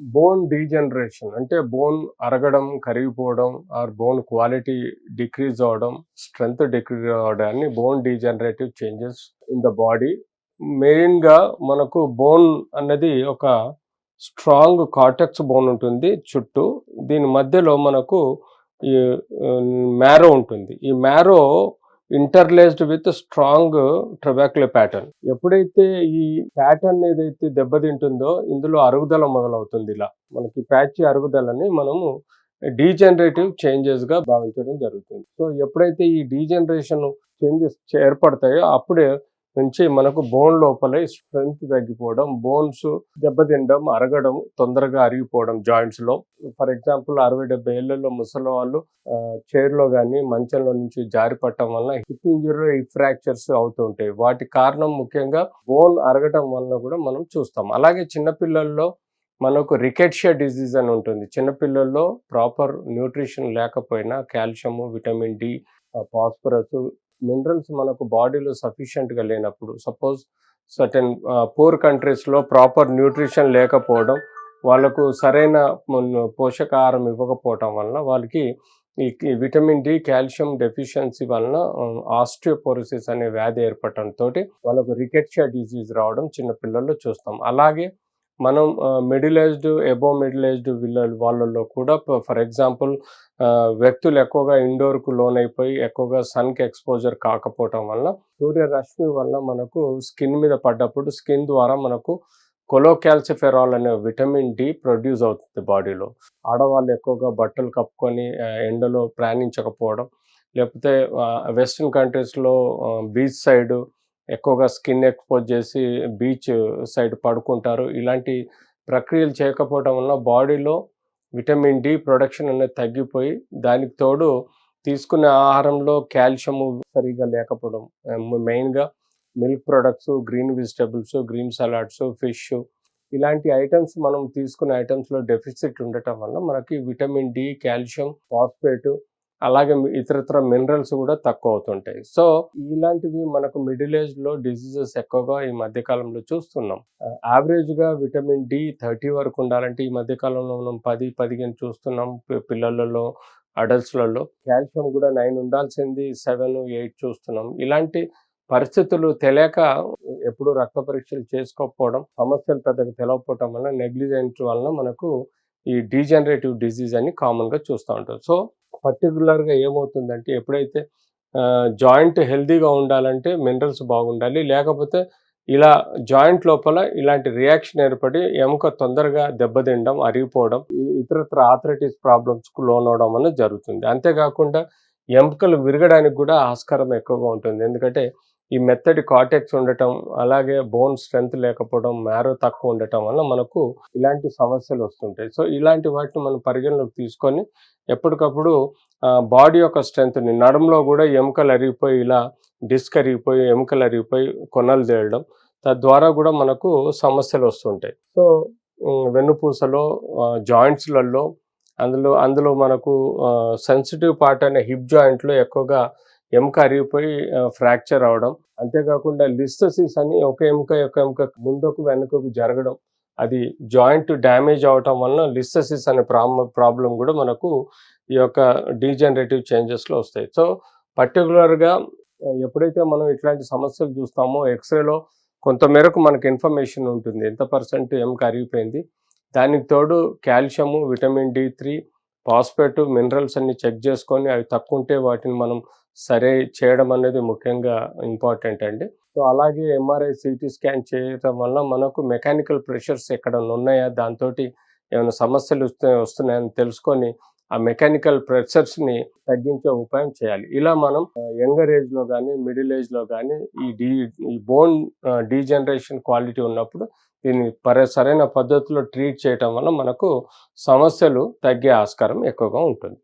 Bone degeneration అంటే bone అరగడం కరిగిపోవడం ఆర్ బోన్ క్వాలిటీ డిక్రీజ్ అవడం strength decrease అవడాన్ని bone degenerative changes in the body మెయిన్గా మనకు బోన్ అన్నది ఒక స్ట్రాంగ్ కాటెక్స్ బోన్ ఉంటుంది చుట్టూ. దీని మధ్యలో మనకు ఈ మ్యారో ఉంటుంది. ఈ marrow interlaced with strong trabecular pattern. ఎప్పుడైతే ఈ ప్యాటర్న్ ఏదైతే దెబ్బతింటుందో ఇందులో అరుగుదల మొదలవుతుంది ఇలా. మనకి ప్యాచ్ అరుగుదలని మనము డీజనరేటివ్ చేంజెస్గా భావించడం జరుగుతుంది. సో ఎప్పుడైతే ఈ డీజనరేషన్ చేంజెస్ ఏర్పడతాయో అప్పుడే నుంచి మనకు బోన్ లోపల స్ట్రెంగ్త్ తగ్గిపోవడం బోన్స్ దెబ్బతినడం అరగడం తొందరగా అరిగిపోవడం జాయింట్స్లో. ఫర్ ఎగ్జాంపుల్ అరవై డెబ్బై ఏళ్ళలో ముసలి వాళ్ళు చైర్లో కానీ మంచంలో నుంచి జారి పట్టడం వల్ల హిప్ ఇంజురీ హిప్ ఫ్రాక్చర్స్ అవుతుంటాయి వాటి కారణం ముఖ్యంగా బోన్ అరగటం వలన కూడా మనం చూస్తాం. అలాగే చిన్నపిల్లల్లో మనకు రికెట్షియా డిజీజ్ అని ఉంటుంది. చిన్నపిల్లల్లో ప్రాపర్ న్యూట్రిషన్ లేకపోయినా calcium vitamin D phosphorus minerals మనకు బాడీలో సఫిషియెంట్గా లేనప్పుడు సపోజ్ సర్టెన్ పూర్ కంట్రీస్లో ప్రాపర్ న్యూట్రిషన్ లేకపోవడం వాళ్ళకు సరైన పోషకాహారం ఇవ్వకపోవటం వలన వాళ్ళకి ఈ విటమిన్ డి కాల్షియం డెఫిషియన్సీ వలన ఆస్టియోపోరోసిస్ అనే వ్యాధి ఏర్పడటంతో వాళ్ళకు రికెట్షియా డిజీజ్ రావడం చిన్న పిల్లల్లో చూస్తాం. అలాగే మనం middle aged above middle aged వీళ్ళ వాళ్ళల్లో కూడా ఫర్ ఎగ్జాంపుల్ వ్యక్తులు ఎక్కువగా ఇండోర్కు లోన్ అయిపోయి ఎక్కువగా సన్కి ఎక్స్పోజర్ కాకపోవటం వల్ల సూర్యరశ్మి వల్ల మనకు స్కిన్ మీద పడ్డప్పుడు స్కిన్ ద్వారా మనకు కొలోకాల్సిఫెరాల్ అనే విటమిన్ డి ప్రొడ్యూస్ అవుతుంది బాడీలో. ఆడవాళ్ళు ఎక్కువగా బట్టలు కప్పుకొని ఎండలో ప్రయాణించకపోవడం లేకపోతే వెస్ట్రన్ కంట్రీస్లో బీచ్ సైడ్ ఎక్కువగా స్కిన్ ఎక్స్పోజ్ చేసి బీచ్ సైడ్ పడుకుంటారు. ఇలాంటి ప్రక్రియలు చేయకపోవడం వల్ల బాడీలో విటమిన్ డి ప్రొడక్షన్ అనేది తగ్గిపోయి దానికి తోడు తీసుకునే ఆహారంలో కాల్షియం సరిగా లేకపోవడం మెయిన్గా milk products green vegetables green salads fish ఇలాంటి ఐటమ్స్ మనం తీసుకునే ఐటమ్స్లో డెఫిసిట్ ఉండటం వల్ల మనకి విటమిన్ డి కాల్షియం ఫాస్ఫేట్ అలాగే ఇతరత్ర మినరల్స్ కూడా తక్కువ అవుతుంటాయి సో ఇలాంటివి మనకు మిడిల్ ఏజ్లో డిసీజెస్ ఎక్కువగా ఈ మధ్య కాలంలో చూస్తున్నాం. యావరేజ్గా విటమిన్ డి థర్టీ వరకు ఉండాలంటే ఈ మధ్య కాలంలో మనం పది పదిహేను చూస్తున్నాం పిల్లలలో అడల్ట్స్లలో. కాల్షియం కూడా నైన్ ఉండాల్సింది సెవెన్ ఎయిట్ చూస్తున్నాం. ఇలాంటి పరిస్థితులు తెలియక ఎప్పుడు రక్త పరీక్షలు చేసుకోకపోవడం సమస్యలు పెద్దగా తెలియకపోవడం వల్ల నెగ్లిజెంట్ వలన మనకు ఈ డీజనరేటివ్ డిజీజ్ అని కామన్గా చూస్తూ ఉంటాం సో పర్టికులర్గా ఏమవుతుందంటే ఎప్పుడైతే జాయింట్ హెల్దీగా ఉండాలంటే మినరల్స్ బాగుండాలి లేకపోతే ఇలా జాయింట్ లోపల ఇలాంటి రియాక్షన్ ఏర్పడి ఎముక తొందరగా దెబ్బతినడం అరిగిపోవడం ఇతరత్ర ఆథరైటిస్ ప్రాబ్లమ్స్కు లోన్ అవడం అనేది జరుగుతుంది. అంతేకాకుండా ఎముకలు విరగడానికి కూడా ఆస్కారం ఎక్కువగా ఉంటుంది. ఎందుకంటే ఈ మెత్తడి కాటెక్స్ ఉండటం అలాగే బోన్ స్ట్రెంత్ లేకపోవడం మ్యారో తక్కువ ఉండటం వల్ల మనకు ఇలాంటి సమస్యలు వస్తుంటాయి. సో ఇలాంటి వాటిని మనం పరిగణలోకి తీసుకొని ఎప్పటికప్పుడు బాడీ యొక్క స్ట్రెంత్ని నడంలో కూడా ఎముకలు అరిగిపోయి ఇలా డిస్క్ అరిగిపోయి ఎముకలు అరిగిపోయి కొనలు తేయడం తద్వారా కూడా మనకు సమస్యలు వస్తుంటాయి. సో వెన్నుపూసలో జాయింట్స్లలో అందులో అందులో మనకు సెన్సిటివ్ పార్ట్ అయిన హిప్ జాయింట్లో ఎక్కువగా ఎముక అరిగిపోయి ఫ్రాక్చర్ అవడం. అంతేకాకుండా లిస్తసిస్ అని ఒక ఎముక ఒక ఎముక ముందుకు వెనుకకు జరగడం. అది జాయింట్ డ్యామేజ్ అవటం వలన లిస్తసిస్ అనే ప్రాబ్లం కూడా మనకు ఈ యొక్క డీజనరేటివ్ చేంజెస్లో వస్తాయి. సో పర్టికులర్గా ఎప్పుడైతే మనం ఇట్లాంటి సమస్యలు చూస్తామో ఎక్స్రేలో కొంతమేరకు మనకు ఇన్ఫర్మేషన్ ఉంటుంది. ఎంత పర్సెంట్ ఎముక అరిగిపోయింది? దానికి తోడు calcium vitamin D three phosphate minerals అన్ని చెక్ చేసుకొని అవి తక్కువ ఉంటే వాటిని మనం సరే చేయడం అనేది ముఖ్యంగా ఇంపార్టెంట్ అండి. సో అలాగే ఎంఆర్ఐ సిటీ స్కాన్ చేయడం వల్ల మనకు మెకానికల్ ప్రెషర్స్ ఎక్కడ ఉన్నాయా? దాంతో ఏమైనా సమస్యలు వస్తున్నాయని తెలుసుకొని ఆ మెకానికల్ ప్రెషర్స్ని తగ్గించే ఉపాయం చేయాలి. ఇలా మనం యంగర్ ఏజ్లో కానీ మిడిల్ ఏజ్లో కానీ ఈ D E bone degeneration quality ఉన్నప్పుడు దీన్ని పర సరైన పద్ధతిలో ట్రీట్ చేయటం వల్ల మనకు సమస్యలు తగ్గే ఆస్కారం ఎక్కువగా ఉంటుంది.